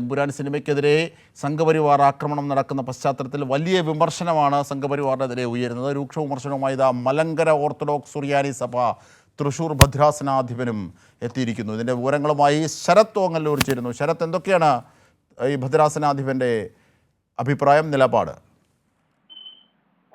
എമ്പുരാൻ സിനിമയ്ക്കെതിരെ സംഘപരിവാർ ആക്രമണം നടക്കുന്ന പശ്ചാത്തലത്തിൽ വലിയ വിമർശനമാണ് സംഘപരിവാറിനെതിരെ ഉയരുന്നത്. രൂക്ഷ വിമർശനവുമായി ഇതാ മലങ്കര ഓർത്തഡോക്സ് സുറിയാനി സഭ തൃശൂർ ഭദ്രാസനാധിപനും എത്തിയിരിക്കുന്നു. ഇതിന്റെ വിവരങ്ങളുമായി ശരത് തോങ്ങല്ലൂർ ചേരുന്നു. ശരത് എന്തൊക്കെയാണ് ഈ ഭദ്രാസനാധിപന്റെ അഭിപ്രായം നിലപാട്?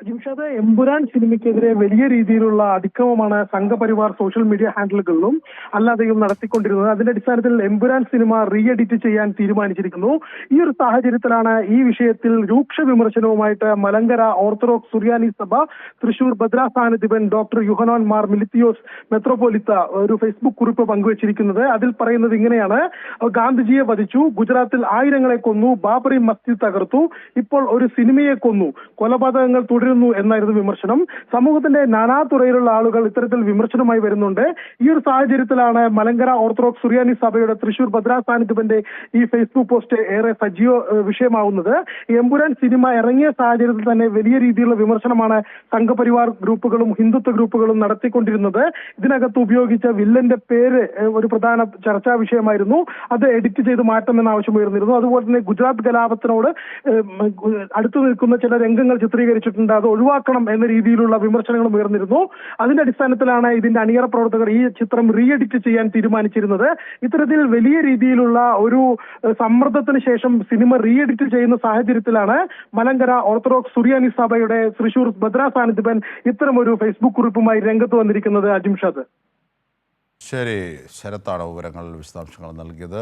ജിംഷാദ് എമ്പുരാൻ സിനിമയ്ക്കെതിരെ വലിയ രീതിയിലുള്ള അതിക്രമമാണ് സംഘപരിവാർ സോഷ്യൽ മീഡിയ ഹാൻഡിലുകളിലും അല്ലാതെയും നടത്തിക്കൊണ്ടിരുന്നത്. അതിന്റെ അടിസ്ഥാനത്തിൽ എമ്പുരാൻ സിനിമ റീ എഡിറ്റ് ചെയ്യാൻ തീരുമാനിച്ചിരിക്കുന്നു. ഈ ഒരു സാഹചര്യത്തിലാണ് ഈ വിഷയത്തിൽ രൂക്ഷ വിമർശനവുമായിട്ട് മലങ്കര ഓർത്തഡോക്സ് സുറിയാനി സഭ തൃശൂർ ഭദ്രാസ്ഥാനധിപൻ ഡോക്ടർ യുഹനോൻ മാർ മിലിത്തിയോസ് മെത്രോപൊലിത്ത ഒരു ഫേസ്ബുക്ക് കുറിപ്പ് പങ്കുവച്ചിരിക്കുന്നത്. അതിൽ പറയുന്നത് ഇങ്ങനെയാണ്. ഗാന്ധിജിയെ വധിച്ചു ഗുജറാത്തിൽ ആയിരങ്ങളെ കൊന്നു ബാബറി മസ്ജിദ് തകർത്തു ഇപ്പോൾ ഒരു സിനിമയെ കൊന്നു. കൊലപാതകങ്ങൾ തുടരുന്നു. എന്നായിരുന്നു വിമർശനം. സമൂഹത്തിന്റെ നാനാതുറയിലുള്ള ആളുകൾ ഇത്തരത്തിൽ വിമർശനമായി വരുന്നുണ്ട്. ഈ ഒരു സാഹചര്യത്തിലാണ് മലങ്കര ഓർത്തഡോക്സ് സുറിയാനി സഭയുടെ തൃശൂർ ഭദ്രാ സാന്നിധ്യത്തിന്റെ ഈ ഫേസ്ബുക്ക് പോസ്റ്റ് ഏറെ സജീവ വിഷയമാവുന്നത്. എമ്പുരാൻ സിനിമ ഇറങ്ങിയ സാഹചര്യത്തിൽ തന്നെ വലിയ രീതിയിലുള്ള വിമർശനമാണ് സംഘപരിവാർ ഗ്രൂപ്പുകളും ഹിന്ദുത്വ ഗ്രൂപ്പുകളും നടത്തിക്കൊണ്ടിരുന്നത്. ഇതിനകത്ത് ഉപയോഗിച്ച വില്ലന്റെ പേര് ഒരു പ്രധാന ചർച്ചാ വിഷയമായിരുന്നു. അത് എഡിറ്റ് ചെയ്ത് മാറ്റണമെന്ന് ആവശ്യം ഉയർന്നിരുന്നു. അതുപോലെ തന്നെ ഗുജറാത്ത് കലാപത്തിനോട് അടുത്തു നിൽക്കുന്ന ചില രംഗങ്ങൾ ചിത്രീകരിച്ചിട്ടുണ്ട്. അത് ഒഴിവാക്കണം എന്ന രീതിയിലുള്ള വിമർശനങ്ങളും ഉയർന്നിരുന്നു. അതിന്റെ അടിസ്ഥാനത്തിലാണ് ഇതിന്റെ അണിയറ പ്രവർത്തകർ ഈ ചിത്രം റീ എഡിറ്റ് ചെയ്യാൻ തീരുമാനിച്ചിരുന്നത്. ഇത്തരത്തിൽ വലിയ രീതിയിലുള്ള ഒരു സമ്മർദ്ദത്തിന് ശേഷം സിനിമ റീ എഡിറ്റ് ചെയ്യുന്ന സാഹചര്യത്തിലാണ് മലങ്കര ഓർത്തഡോക്സ് സുറിയാനി സഭയുടെ തൃശൂർ ഭദ്രാ സാന്നിധ്യൻ ഇത്തരം ഒരു ഫേസ്ബുക്ക് കുറിപ്പുമായി രംഗത്ത് വന്നിരിക്കുന്നത് അജിംഷാദ് ശരി ശരത്താണ് വിവരങ്ങൾ വിശദാംശങ്ങൾ നൽകിയത്.